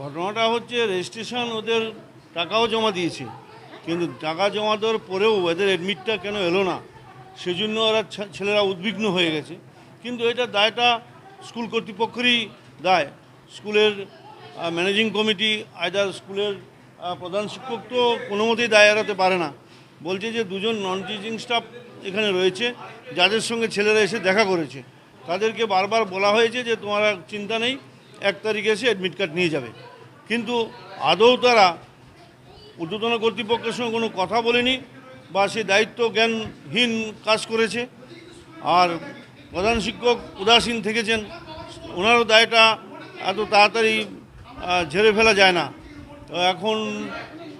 ঘটনাটা হচ্ছে রেজিস্ট্রেশন ওদের টাকাও জমা দিয়েছে। কিন্তু টাকা জমা দেওয়ার পরেও ওদের অ্যাডমিটটা কেন এলো না, সেজন্য ওরা ছেলেরা উদ্বিগ্ন হয়ে গেছে। কিন্তু এটা দায়টা স্কুল কর্তৃপক্ষেরই দায়। স্কুলের ম্যানেজিং কমিটি আয়দার স্কুলের প্রধান শিক্ষক তো কোনো মতেই দায় এড়াতে পারে না। বলছে যে দুজন নন টিচিং স্টাফ এখানে রয়েছে, যাদের সঙ্গে ছেলেরা এসে দেখা করেছে। তাদেরকে বারবার বলা হয়েছে যে তোমার চিন্তা নেই এক তারিখে এসে অ্যাডমিট কার্ড নিয়ে যাবে। কিন্তু আদৌ তারা ঊর্ধ্বতন কর্তৃপক্ষের সঙ্গে কোনো কথা বলেনি বা সে দায়িত্ব জ্ঞানহীন কাজ করেছে। আর প্রধান শিক্ষক উদাসীন থেকেছেন। ওনারও দায়টা এত তাড়াতাড়ি ঝেড়ে ফেলা যায় না। এখন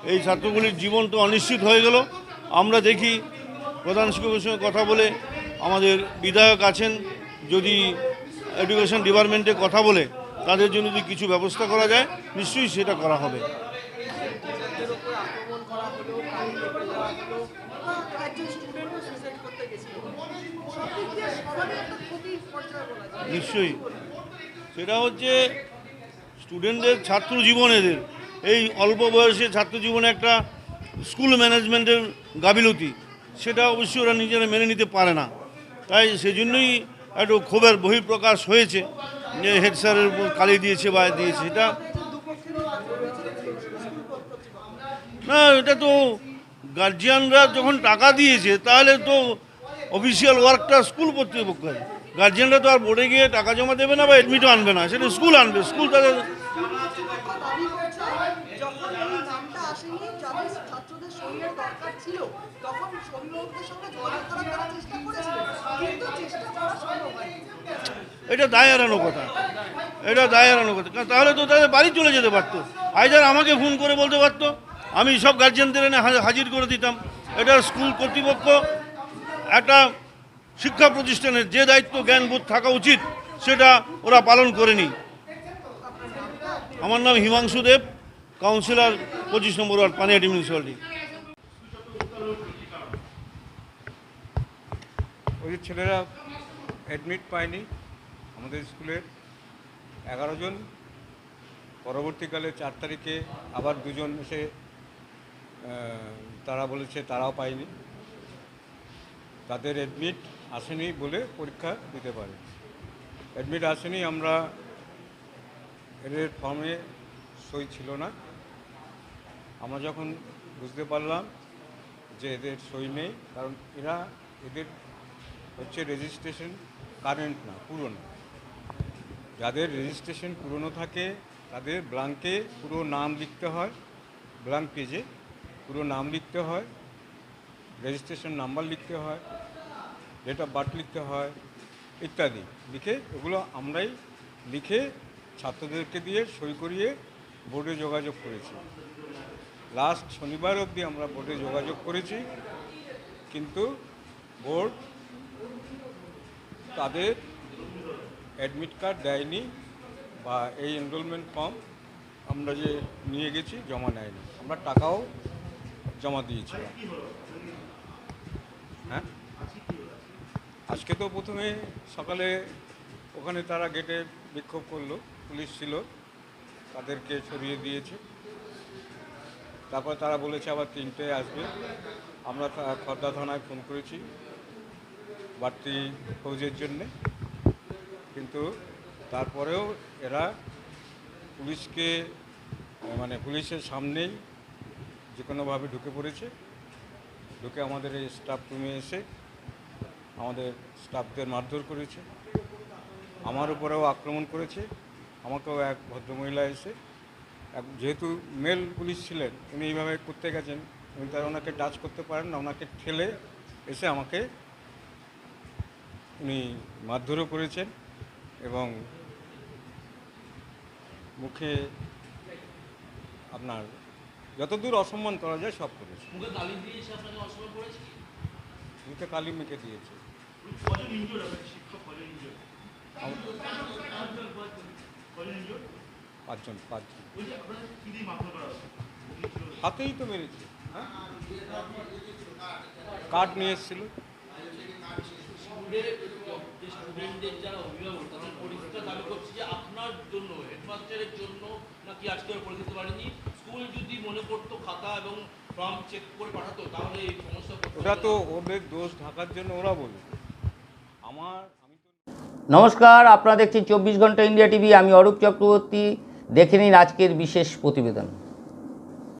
এই ছাত্রগুলির জীবন তো অনিশ্চিত হয়ে গেল। আমরা দেখি প্রধান শিক্ষকের সঙ্গে কথা বলে আমাদের বিধায়ক আছেন। যদি এডুকেশন ডিপার্টমেন্টে কথা বলে তাদের জন্য যদি কিছু ব্যবস্থা করা যায়, নিশ্চয়ই সেটা করা হবে। নিশ্চয়ই। সেটা হচ্ছে স্টুডেন্টদের ছাত্র জীবন এদের। এই অল্প বয়সে ছাত্র জীবনে একটা স্কুল ম্যানেজমেন্টের গাবিলতি সেটা অবশ্যই ওরা নিজেরা মেনে নিতে পারে না। তাই সেজন্যই একটু ক্ষোভের বহিঃপ্রকাশ হয়েছে। হেড স্যারের কালি দিয়েছে বা দিয়েছে, এটা না, এটা তো গার্জিয়ানরা যখন টাকা দিয়েছে, তাহলে তো অফিসিয়াল ওয়ার্কটা স্কুল কর্তৃপক্ষের। গার্জিয়ানরা তো আর বোর্ডে গিয়ে টাকা জমা দেবে না বা অ্যাডমিটও আনবে না, সেটা স্কুল আনবে স্কুল তাদের দাবি করছে যখন এই নামটা আসেনি যাদের ছাত্রদের শরীরের দরকার ছিল, তখন অভিভাবকদের সঙ্গে যোগাযোগ করার তারা চেষ্টা কিন্তু চেষ্টা করা সম্ভব এটা দায় এড়ানো কথা। এটা দায় এড়ানো কথা। তাহলে তো তাদের বাড়ি চলে যেতে পারতো। আইদার আমাকে ফোন করে বলতে পারতো, আমি সব গার্জেনদের এনে হাজির করে দিতাম। এটা স্কুল কর্তৃপক্ষ, একটা শিক্ষা প্রতিষ্ঠানের যে দায়িত্ব, জ্ঞানবোধ থাকা উচিত, সেটা ওরা পালন করেনি। আমার নাম হিমাংশু দেব। কাউন্সিলর পঁচিশ নম্বর ওয়ার্ড, পানিহাটি মিউনিসিপালিটি ওই যে ছেলেরা অ্যাডমিট পায়নি আমাদের স্কুলের এগারো জন, পরবর্তীকালে চার তারিখে আবার দুজন এসে তারা বলেছে তারাও পায়নি। তাদের অ্যাডমিট আসেনি বলে পরীক্ষা দিতে পারে অ্যাডমিট আসেনি, আমরা এদের ফর্মে সই ছিল না। আমরা যখন বুঝতে পারলাম যে এদের সই নেই, কারণ এরা এদের হচ্ছে রেজিস্ট্রেশন কারেন্ট না, পুরনো। যাদের রেজিস্ট্রেশন পুরনো থাকে, তাদের ব্লাঙ্কে পুরো নাম লিখতে হয় ব্লাঙ্ক পেজে পুরো নাম লিখতে হয় রেজিস্ট্রেশন নাম্বার লিখতে হয় ডেট অফ বার্থ লিখতে হয়, ইত্যাদি। লিখে এগুলো আমরাই লিখে ছাত্রদেরকে দিয়ে সই করিয়ে বোর্ডে যোগাযোগ করেছি। লাস্ট শনিবার অবধি আমরা বোর্ডে যোগাযোগ করেছি, কিন্তু বোর্ড তাদের অ্যাডমিট কার্ড দেয়নি বা এই এনরোলমেন্ট ফর্ম আমরা যে নিয়ে গেছি জমা নেয়নি। আমরা টাকাও জমা দিয়েছিলাম। হ্যাঁ? আজকে তো প্রথমে সকালে ওখানে তারা গেটে বিক্ষোভ করল, পুলিশ ছিল। তাদেরকে সরিয়ে দিয়েছে। তারপর তারা বলেছে আবার তিনটে আসবে। আমরা খর্দা থানায় ফোন করেছি বাড়তি ফৌজের জন্যে। কিন্তু তারপরেও এরা পুলিশকে মানে পুলিশের সামনেই যে কোনোভাবে ঢুকে পড়েছে, ঢুকে আমাদের এই স্টাফ রুমে এসে আমাদের স্টাফদের মারধর করেছে। আমার উপরেও আক্রমণ করেছে। আমাকেও এক ভদ্রমহিলা এসে এক যেহেতু মেল পুলিশ ছিলেন উনি এইভাবে করতে গেছেন উনি তার ওনাকে টাচ করতে পারেন না ওনাকে ঠেলে এসে আমাকে উনি মারধরও করেছেন এবং মুখে আপনার যতদূর অসম্মান করা যায় সব করেছে মুখে কালি মেখে দিয়েছে পাঁচজন পাঁচজন। হাতেই তো মেরেছে হ্যাঁ কার্ড নিয়ে এসেছিল আপনার জন্য হেডমাস্টারের জন্য নাকি আজকে পারেনি স্কুল যদি মনে করতো খাতা এবং ফর্ম চেক করে পাঠাতো তাহলে এই সমস্যা করতে ওটা তো ওদের দোষ ঢাকার জন্য ওরা বলবে। আমার নমস্কার, আপনারা দেখছেন চব্বিশ ঘণ্টা ইন্ডিয়া টিভি, আমি অরূপ চক্রবর্তী। দেখে নিন আজকের বিশেষ প্রতিবেদন।